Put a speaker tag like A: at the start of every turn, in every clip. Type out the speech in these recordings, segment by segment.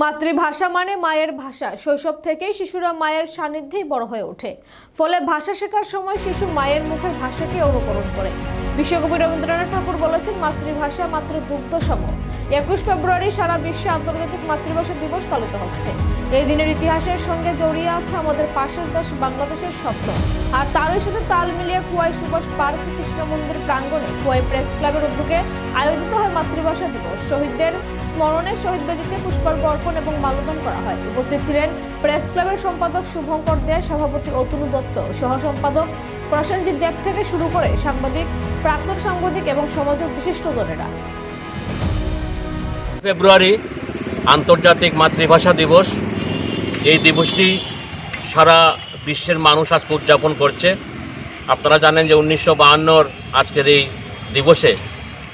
A: মাতৃভাষা মানে মায়ের ভাষা। শৈশব থেকেই শিশুরা মায়ের সান্নিধ্যেই বড় হয়ে ওঠে। ফলে ভাষা শেখার সময় শিশু মায়ের মুখের ভাষাকে অনুকরণ করে। বিশ্বকবি রবীন্দ্রনাথ ঠাকুর বলেছেন, মাতৃভাষা মাত্র দুগ্ধ সম একুশ ফেব্রুয়ারি সারা বিশ্বে আন্তর্জাতিক মাতৃভাষা দিবস পালিত হচ্ছে। এই দিনের ইতিহাসের সঙ্গে জড়িয়ে আছে আমাদের পাশের দেশ বাংলাদেশের স্বপ্ন। আর তারই সাথে তাল মিলিয়ে কুয়াই সুভাষ পার্ক কৃষ্ণ মন্দির প্রাঙ্গণে কুয়াই প্রেস ক্লাবের উদ্যোগে আয়োজিত হয় মাতৃভাষা দিবস। শহীদদের স্মরণে শহীদ বেদিতে পুষ্পার্ঘ অর্পণ এবং মাল্যদান করা হয়। উপস্থিত ছিলেন প্রেস ক্লাবের সম্পাদক শুভঙ্কর দে, সভাপতি অতনু দত্ত সহ সম্পাদক প্রসেনজিৎ দেব থেকে শুরু করে সাংবাদিক প্রাক্তন সাংবাদিক এবং সমাজের বিশিষ্টজনেরা
B: ফেব্রুয়ারি, আন্তর্জাতিক মাতৃভাষা দিবস। এই দিবসটি সারা বিশ্বের মানুষ আজকে উদযাপন করছে। আপনারা জানেন যে উনিশশো বাহান্নর আজকের এই দিবসে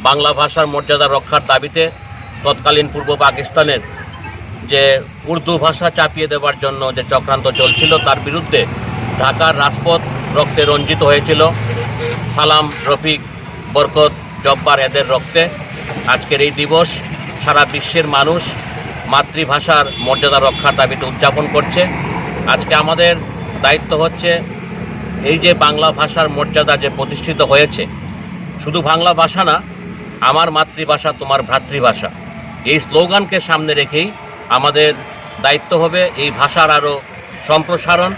B: বাংলা ভাষার মর্যাদা রক্ষার দাবিতে তৎকালীন পূর্ব পাকিস্তানের যে উর্দু ভাষা চাপিয়ে দেওয়ার জন্য যে চক্রান্ত চলছিল, তার বিরুদ্ধে ঢাকার রাজপথ রক্তে রঞ্জিত হয়েছিল। সালাম, রফিক, বরকত, জব্বার এদের রক্তে আজকের এই দিবস সারা বিশ্বের মানুষ মাতৃভাষার মর্যাদা রক্ষার দাবিতে উদযাপন করছে। আজকে আমাদের দায়িত্ব হচ্ছে এই যে বাংলা ভাষার মর্যাদা যে প্রতিষ্ঠিত হয়েছে, শুধু বাংলা ভাষা না, আমার মাতৃভাষা, তোমার ভ্রাতৃভাষা। এই স্লোগানকে সামনে রেখেই আমাদের দায়িত্ব হবে এই ভাষার আরও সম্প্রসারণ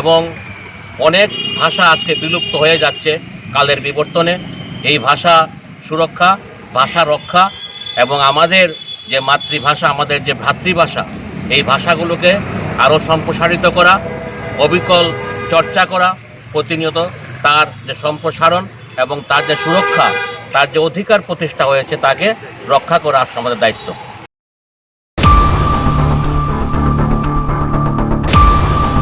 B: এবং অনেক ভাষা আজকে বিলুপ্ত হয়ে যাচ্ছে। কালের বিবর্তনে এই ভাষা সুরক্ষা, ভাষা রক্ষা এবং আমাদের যে মাতৃভাষা, আমাদের যে ভ্রাতৃভাষা, এই ভাষাগুলোকে আরও সম্প্রসারিত করা, অবিকল চর্চা করা, প্রতিনিয়ত তার যে সম্প্রসারণ এবং তার যে সুরক্ষা, তার যে অধিকার প্রতিষ্ঠা হয়েছে, তাকে রক্ষা করা আজকে আমাদের দায়িত্ব।